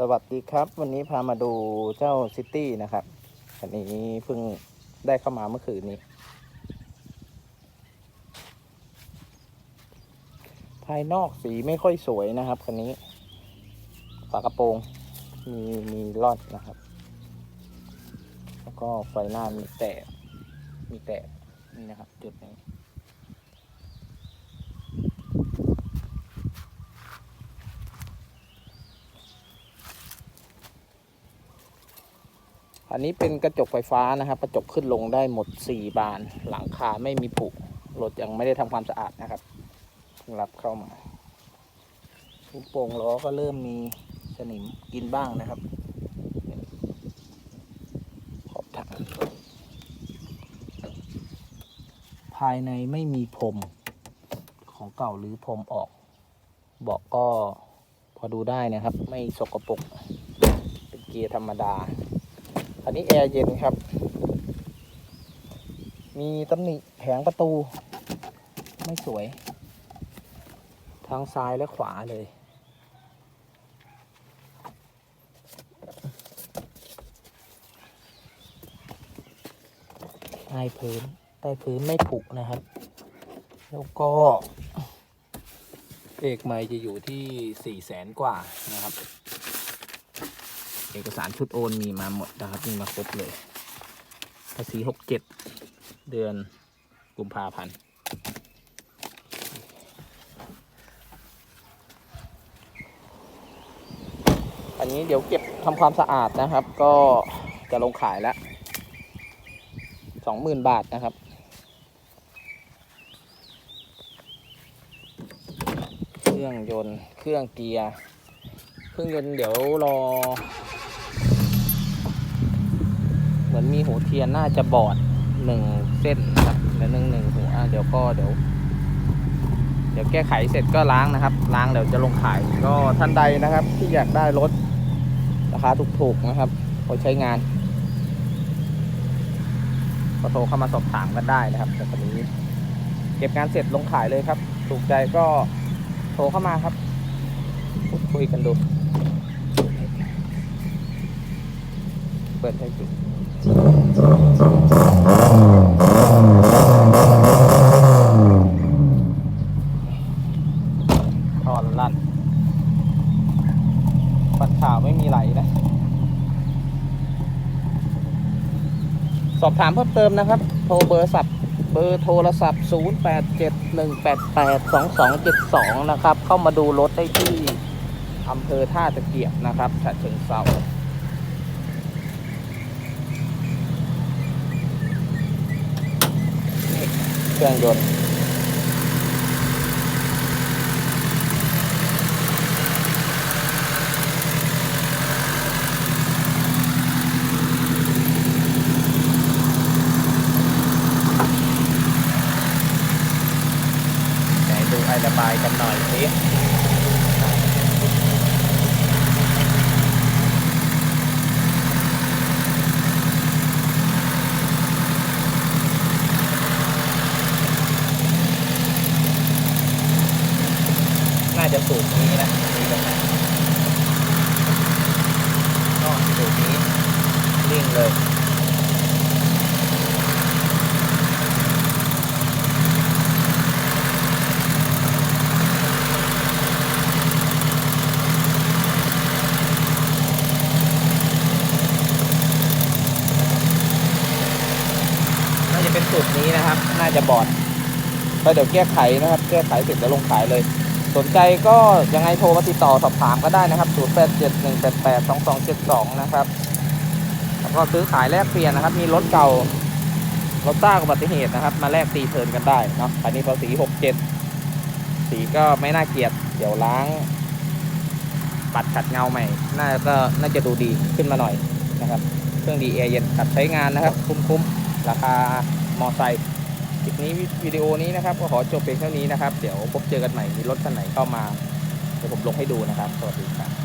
สวัสดีครับ วันนี้พามาดูเจ้าซิตี้นะครับคันนี้เพิ่งได้เข้ามาเมื่อคืนนี้ ภายนอกสีไม่ค่อยสวยนะครับคันนี้ฝากระโปรง มีมีรอดนะครับ แล้วก็ไฟหน้ามีแตกมีแตกนี่นะครับ จุดนี้ อันนี้เป็นกระจกไฟฟ้านะครับ กระจกขึ้นลงได้หมด 4 บาน หลังคาไม่มีผุรถยังไม่ได้ทำความสะอาดนะครับรับเข้ามาลูกโป่งล้อก็เริ่มมีสนิมกินบ้างนะครับ ขอบถังภายในไม่มีพรมของเก่าหรือพรมออก บอกก็พอดูได้นะครับ ไม่สกปรกเป็นเกียร์ธรรมดา อันนี้แอร์เย็นครับ มีตำหนิแผงประตู ไม่สวยทั้งซ้ายและขวาเลย ใต้พื้น ใต้พื้นไม่ผุนะครับ แล้วก็เอกใหม่จะอยู่ที่สี่แสนกว่านะครับ เอกสารชุดโอนมีมาหมดนะครับมีมาครบเลยภาษีหกเจ็ดเดือนกุมภาพันธ์อันนี้เดี๋ยวเก็บทำความสะอาดนะครับ ก็จะลงขายแล้วสองหมื่นบาทนะครับ เครื่องยนต์ เครื่องเกียร์ เครื่องยนต์เดี๋ยวรอ มือนมีหัวเทียนน่าจะบอดหนึ่งเส้นนะครับแล้วหนึ่งหนึ่งหัวเดี๋ยวก็เดี๋ยว เดี๋ยวแก้ไขเสร็จก็ล้างนะครับ ล้างเดี๋ยวจะลงขายก็ท่านใดนะครับ ที่อยากได้รถราคาถูกๆนะครับไว้ใช้งานก็โทรเข้ามาสอบถามกันได้นะครับแต่ตอนนี้เก็บงานเสร็จลงขายเลยครับ ถูกใจก็โทรเข้ามาครับพูดคุยกันดู เปิดให้ดู ทอนลั่นปัดข่าวไม่มีไหลนะ สอบถามเพิ่มเติมนะครับ โทรเบอร์สับเบอร์โทรศัพท์ 0871882272 นะครับ เข้ามาดูรถได้ที่อำเภอท่าตะเกียบนะครับฉะเชิงเซาเครื่อ งยนต์ไหนดูไอระบายกันหน่อยสิน่าจะสูตรนี้นะมีตรงไหน ก็สูตรนี้ลิ่งเลยน่าจะเป็นสูตรนี้นะครับ น่าจะบอดก็เดี๋ยวแก้ไขนะครับ แก้ไขเสร็จแล้วลงขายเลย สนใจก็ยังไงโทรมาติดต่อสอบถามก็ได้นะครับ 0 8 7 1 8 8 2 2 7 2 นะครับ แล้วก็ซื้อขายแลกเปลี่ยนนะครับ มีรถเก่ารถต้ากอุบัติเหตุนะครับ มาแลกตีเทินกันได้เนาะอันนี้ภาษี 67 สีก็ไม่น่าเกลียด เดี๋ยวล้าง ปัดขัดเงาใหม่ น่าก็น่าจะดูดีขึ้นมาหน่อยนะครับ เครื่องดีแอร์เย็นขัดใช้งานนะครับ คุ้มๆ ราคามอไซค์ ลิปนี้วิดีโอนี้นะครับ ก็ขอจบเพียงเท่านี้นะครับ เดี๋ยวพบเจอกันใหม่มีรถคันไหนเข้ามา เดี๋ยวผมลงให้ดูนะครับ สวัสดีครับ